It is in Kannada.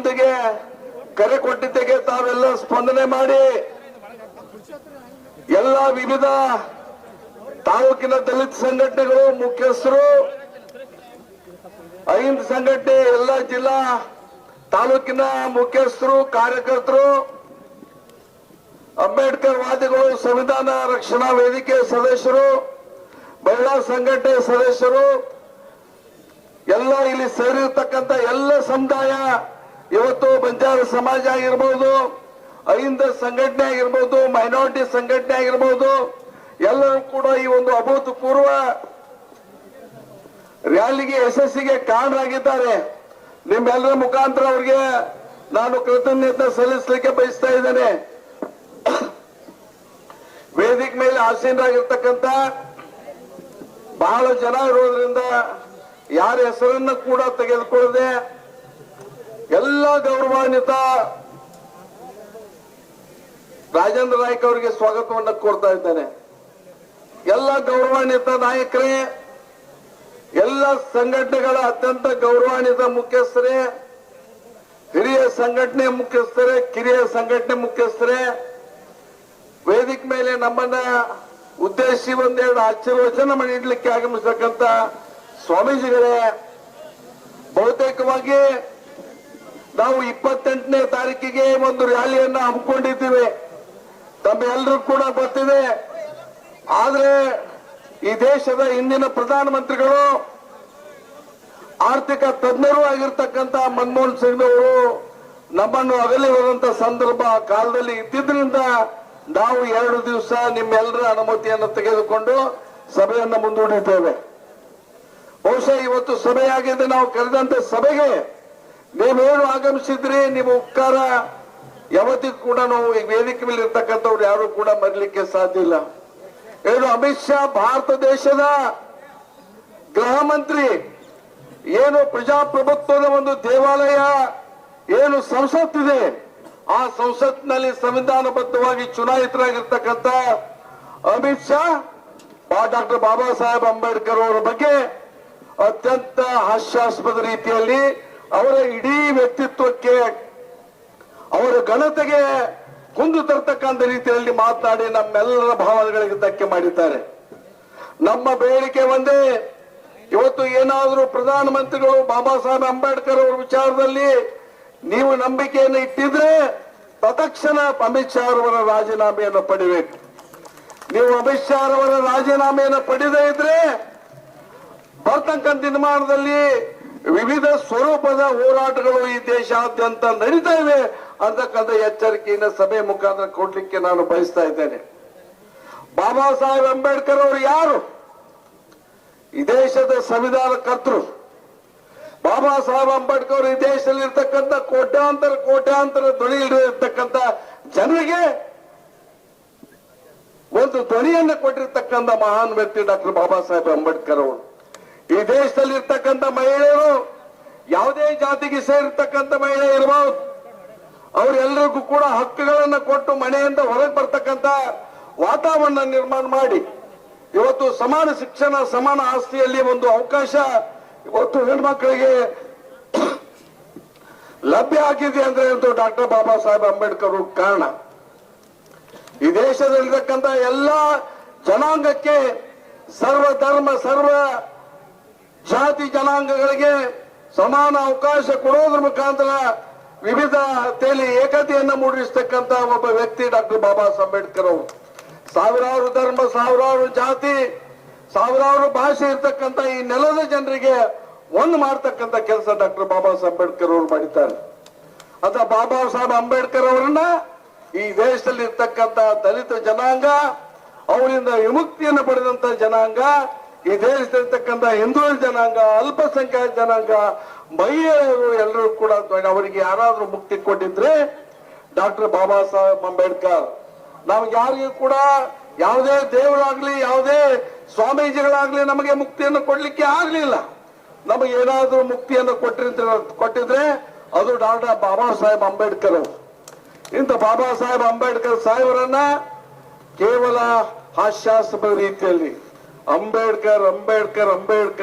ಬಂದ್ಗೆ ಕರೆ ಕೊಟ್ಟಿದ್ದೆಗೆ ತಾವೆಲ್ಲ ಸ್ಪಂದನೆ ಮಾಡಿ. ಎಲ್ಲ ವಿವಿಧ ತಾಲೂಕಿನ ದಲಿತ ಸಂಘಟನೆಗಳು ಮುಖ್ಯಸ್ಥರು, ಐದು ಸಂಘಟನೆ, ಎಲ್ಲ ಜಿಲ್ಲಾ ತಾಲೂಕಿನ ಮುಖ್ಯಸ್ಥರು, ಕಾರ್ಯಕರ್ತರು, ಅಂಬೇಡ್ಕರ್ ವಾದಿಗಳು, ಸಂವಿಧಾನ ರಕ್ಷಣಾ ವೇದಿಕೆ ಸದಸ್ಯರು, ಮಹಿಳಾ ಸಂಘಟನೆ ಸದಸ್ಯರು, ಎಲ್ಲ ಇಲ್ಲಿ ಸೇರಿರ್ತಕ್ಕಂಥ ಎಲ್ಲ ಸಮುದಾಯ ಇವತ್ತು ಬಂಜಾರ ಸಮಾಜ ಆಗಿರ್ಬೋದು, ಅಹಿಂದ ಸಂಘಟನೆ ಆಗಿರ್ಬೋದು ಮೈನಾರಿಟಿ ಸಂಘಟನೆ ಆಗಿರ್ಬೋದು, ಎಲ್ಲರೂ ಕೂಡ ಈ ಒಂದು ಅಭೂತಪೂರ್ವ ರ್ಯಾಲಿಗೆ ಯಶಸ್ಸಿಗೆ ಕಾರಣರಾಗಿದ್ದಾರೆ. ನಿಮ್ಮೆಲ್ಲರ ಮುಖಾಂತರ ಅವರಿಗೆ ನಾನು ಕೃತಜ್ಞತೆ ಸಲ್ಲಿಸಲಿಕ್ಕೆ ಬಯಸ್ತಾ ಇದ್ದೇನೆ. ವೇದಿಕೆ ಮೇಲೆ ಆಸೀನರಾಗಿರ್ತಕ್ಕಂಥ ಬಹಳ ಜನ ಇರೋದ್ರಿಂದ ಯಾರ ಹೆಸರನ್ನು ಕೂಡ ತೆಗೆದುಕೊಳ್ಳದೆ ಎಲ್ಲ ಗೌರವಾನ್ವಿತ ರಾಜೇಂದ್ರ ನಾಯ್ಕ ಅವರಿಗೆ ಸ್ವಾಗತವನ್ನು ಕೋರ್ತಾ ಇದ್ದೇನೆ. ಎಲ್ಲ ಗೌರವಾನ್ವಿತ ನಾಯಕರೇ, ಎಲ್ಲ ಸಂಘಟನೆಗಳ ಅತ್ಯಂತ ಗೌರವಾನ್ವಿತ ಮುಖ್ಯಸ್ಥರೇ, ಹಿರಿಯ ಸಂಘಟನೆ ಮುಖ್ಯಸ್ಥರೇ, ಕಿರಿಯ ಸಂಘಟನೆ ಮುಖ್ಯಸ್ಥರೇ, ವೇದಿಕೆ ಮೇಲೆ ನಮ್ಮನ್ನ ಉದ್ದೇಶಿ ಒಂದೆರಡು ಆಶೀರ್ವಚನ ನೀಡಲಿಕ್ಕೆ ಆಗಮಿಸತಕ್ಕಂತ ಸ್ವಾಮೀಜಿಗಳೇ, ಬಹುತೇಕವಾಗಿ ನಾವು ಇಪ್ಪತ್ತೆಂಟನೇ ತಾರೀಕಿಗೆ ಒಂದು ರ್ಯಾಲಿಯನ್ನ ಹಮ್ಮಿಕೊಂಡಿದ್ದೀವಿ. ತಮ್ಮೆಲ್ಲರೂ ಕೂಡ ಗೊತ್ತಿದೆ. ಆದ್ರೆ ಈ ದೇಶದ ಹಿಂದಿನ ಪ್ರಧಾನಮಂತ್ರಿಗಳು ಆರ್ಥಿಕ ತಜ್ಞರು ಆಗಿರ್ತಕ್ಕಂಥ ಮನಮೋಹನ್ ಸಿಂಗ್ ಅವರು ನಮ್ಮನ್ನು ಅಗಲಿ ಹೋದಂತ ಸಂದರ್ಭ ಕಾಲದಲ್ಲಿ ಇದ್ದಿದ್ರಿಂದ ನಾವು ಎರಡು ದಿವಸ ನಿಮ್ಮೆಲ್ಲರ ಅನುಮತಿಯನ್ನು ತೆಗೆದುಕೊಂಡು ಸಭೆಯನ್ನು ಮುಂದೂಡಿದ್ದೇವೆ. ಬಹುಶಃ ಇವತ್ತು ಸಭೆಯಾಗಿದೆ ನಾವು ಕರೆದಂತ ಸಭೆಗೆ ನೀವೇನು ಆಗಮಿಸಿದ್ರಿ, ನಿಮ್ಮ ಉಪಕಾರ ಯಾವತ್ತಿಗೂ ಕೂಡ ನಾವು ಈ ವೇದಿಕೆ ಮೇಲೆ ಇರ್ತಕ್ಕಂಥವ್ರು ಯಾರು ಕೂಡ ಮರಲಿಕ್ಕೆ ಸಾಧ್ಯ ಇಲ್ಲ. ಏನು ಅಮಿತ್ ಶಾ ಭಾರತ ದೇಶದ ಗೃಹ ಮಂತ್ರಿ, ಏನು ಪ್ರಜಾಪ್ರಭುತ್ವದ ಒಂದು ದೇವಾಲಯ, ಏನು ಸಂಸತ್ತಿದೆ ಆ ಸಂಸತ್ನಲ್ಲಿ ಸಂವಿಧಾನಬದ್ಧವಾಗಿ ಚುನಾಯಿತರಾಗಿರ್ತಕ್ಕಂಥ ಅಮಿತ್ ಶಾ ಡಾಕ್ಟರ್ ಬಾಬಾ ಸಾಹೇಬ್ ಅಂಬೇಡ್ಕರ್ ಅವರ ಬಗ್ಗೆ ಅತ್ಯಂತ ಹಾಸ್ಯಾಸ್ಪದ ರೀತಿಯಲ್ಲಿ ಅವರ ಇಡೀ ವ್ಯಕ್ತಿತ್ವಕ್ಕೆ ಅವರ ಘನತೆಗೆ ಕುಂದು ತರ್ತಕ್ಕಂಥ ರೀತಿಯಲ್ಲಿ ಮಾತನಾಡಿ ನಮ್ಮೆಲ್ಲರ ಭಾವನೆಗಳಿಗೆ ಧಕ್ಕೆ ಮಾಡಿದ್ದಾರೆ. ನಮ್ಮ ಬೇಡಿಕೆ ಒಂದೇ, ಇವತ್ತು ಏನಾದರೂ ಪ್ರಧಾನಮಂತ್ರಿಗಳು ಬಾಬಾ ಸಾಹೇಬ್ ಅಂಬೇಡ್ಕರ್ ಅವರ ವಿಚಾರದಲ್ಲಿ ನೀವು ನಂಬಿಕೆಯನ್ನು ಇಟ್ಟಿದ್ರೆ ತತ್ಕ್ಷಣ ಅಮಿತ್ ಶಾ ಅವರ ರಾಜೀನಾಮೆಯನ್ನು ಪಡಿಬೇಕು. ನೀವು ಅಮಿತ್ ಶಾ ಅವರ ರಾಜೀನಾಮೆಯನ್ನು ಪಡೆದೇ ಇದ್ರೆ ಬರ್ತಕ್ಕಂಥ ದಿನಮಾನದಲ್ಲಿ ವಿವಿಧ ಸ್ವರೂಪದ ಹೋರಾಟಗಳು ಈ ದೇಶಾದ್ಯಂತ ನಡೀತಾ ಇವೆ ಅಂತಕ್ಕಂಥ ಎಚ್ಚರಿಕೆಯಿಂದ ಸಭೆ ಮುಖಾಂತರ ಕೊಡ್ಲಿಕ್ಕೆ ನಾನು ಬಯಸ್ತಾ ಇದ್ದೇನೆ. ಬಾಬಾ ಸಾಹೇಬ್ ಅಂಬೇಡ್ಕರ್ ಅವರು ಯಾರು? ಈ ದೇಶದ ಸಂವಿಧಾನ ಕರ್ತರು ಬಾಬಾ ಸಾಹೇಬ್ ಅಂಬೇಡ್ಕರ್ ಅವರು ಈ ದೇಶದಲ್ಲಿ ಇರ್ತಕ್ಕಂಥ ಕೋಟ್ಯಾಂತರ ಕೋಟ್ಯಾಂತರ ಧ್ವನಿ ಇರ್ತಕ್ಕಂಥ ಜನರಿಗೆ ಒಂದು ಧ್ವನಿಯನ್ನು ಕೊಟ್ಟಿರ್ತಕ್ಕಂಥ ಮಹಾನ್ ವ್ಯಕ್ತಿ ಡಾಕ್ಟರ್ ಬಾಬಾ ಸಾಹೇಬ್ ಅಂಬೇಡ್ಕರ್ ಅವರು. ಈ ದೇಶದಲ್ಲಿ ಇರ್ತಕ್ಕಂಥ ಮಹಿಳೆಯರು ಯಾವುದೇ ಜಾತಿಗೆ ಸೇರಿರ್ತಕ್ಕಂಥ ಮಹಿಳೆ ಇರಬಹುದು ಅವರೆಲ್ಲರಿಗೂ ಕೂಡ ಹಕ್ಕುಗಳನ್ನು ಕೊಟ್ಟು ಮನೆಯಿಂದ ಹೊರಗೆ ಬರ್ತಕ್ಕಂಥ ವಾತಾವರಣ ನಿರ್ಮಾಣ ಮಾಡಿ. ಇವತ್ತು ಸಮಾನ ಶಿಕ್ಷಣ, ಸಮಾನ ಆಸ್ತಿಯಲ್ಲಿ ಒಂದು ಅವಕಾಶ ಇವತ್ತು ಹೆಣ್ಮಕ್ಳಿಗೆ ಲಭ್ಯ ಆಗಿದೆ ಅಂದ್ರೆ ಅಂತೂ ಡಾಕ್ಟರ್ ಬಾಬಾ ಸಾಹೇಬ್ ಅಂಬೇಡ್ಕರ್ ಕಾರಣ. ಈ ದೇಶದಲ್ಲಿರ್ತಕ್ಕಂಥ ಎಲ್ಲ ಜನಾಂಗಕ್ಕೆ ಸರ್ವ ಧರ್ಮ, ಸರ್ವ ಜಾತಿ ಜನಾಂಗಗಳಿಗೆ ಸಮಾನ ಅವಕಾಶ ಕೊಡೋದ್ರ ಮುಖಾಂತರ ವಿವಿಧತೆಯಲ್ಲಿ ಏಕತೆಯನ್ನು ಮೂಡಿಸ್ತಕ್ಕಂತ ಒಬ್ಬ ವ್ಯಕ್ತಿ ಡಾಕ್ಟರ್ ಬಾಬಾ ಅಂಬೇಡ್ಕರ್ ಅವರು. ಸಾವಿರಾರು ಧರ್ಮ, ಸಾವಿರಾರು ಜಾತಿ, ಸಾವಿರಾರು ಭಾಷೆ ಇರ್ತಕ್ಕಂಥ ಈ ನೆಲದ ಜನರಿಗೆ ಒಂದು ಮಾಡ್ತಕ್ಕಂಥ ಕೆಲಸ ಡಾಕ್ಟರ್ ಬಾಬಾ ಅಂಬೇಡ್ಕರ್ ಅವರು ಮಾಡಿದ್ದಾರೆ. ಅಂತ ಬಾಬಾ ಸಾಹೇಬ್ ಅಂಬೇಡ್ಕರ್ ಅವರನ್ನ ಈ ದೇಶದಲ್ಲಿ ಇರ್ತಕ್ಕಂಥ ದಲಿತ ಜನಾಂಗ, ಅವರಿಂದ ವಿಮುಕ್ತಿಯನ್ನು ಪಡೆದಂತ ಜನಾಂಗ ಈ ದೇಶದಲ್ಲಿರ್ತಕ್ಕಂಥ ಹಿಂದೂ ಜನಾಂಗ, ಅಲ್ಪಸಂಖ್ಯಾತ ಜನಾಂಗ, ಮಹಿಳೆಯರು ಎಲ್ಲರೂ ಕೂಡ ಅವರಿಗೆ ಯಾರಾದ್ರೂ ಮುಕ್ತಿ ಕೊಟ್ಟಿದ್ರೆ ಡಾಕ್ಟರ್ ಬಾಬಾ ಸಾಹೇಬ್ ಅಂಬೇಡ್ಕರ್. ನಮ್ಗೆ ಯಾರಿಗೂ ಕೂಡ ಯಾವುದೇ ದೇವರಾಗ್ಲಿ, ಯಾವುದೇ ಸ್ವಾಮೀಜಿಗಳಾಗ್ಲಿ ನಮಗೆ ಮುಕ್ತಿಯನ್ನು ಕೊಡ್ಲಿಕ್ಕೆ ಆಗ್ಲಿಲ್ಲ. ನಮಗೆ ಏನಾದ್ರೂ ಮುಕ್ತಿಯನ್ನು ಕೊಟ್ಟಿದ್ರೆ ಕೊಟ್ಟಿದ್ರೆ ಅದು ಡಾಕ್ಟರ್ ಬಾಬಾ ಸಾಹೇಬ್ ಅಂಬೇಡ್ಕರ್ ಅವರು. ಇಂಥ ಬಾಬಾ ಸಾಹೇಬ್ ಅಂಬೇಡ್ಕರ್ ಸಾಹೇಬರನ್ನ ಕೇವಲ ಹಾಸ್ಯಾಸ್ಪದ ರೀತಿಯಲ್ಲಿ ಅಂಬೇಡ್ಕರ್ ಅಂಬೇಡ್ಕರ್ ಅಂಬೇಡ್ಕರ್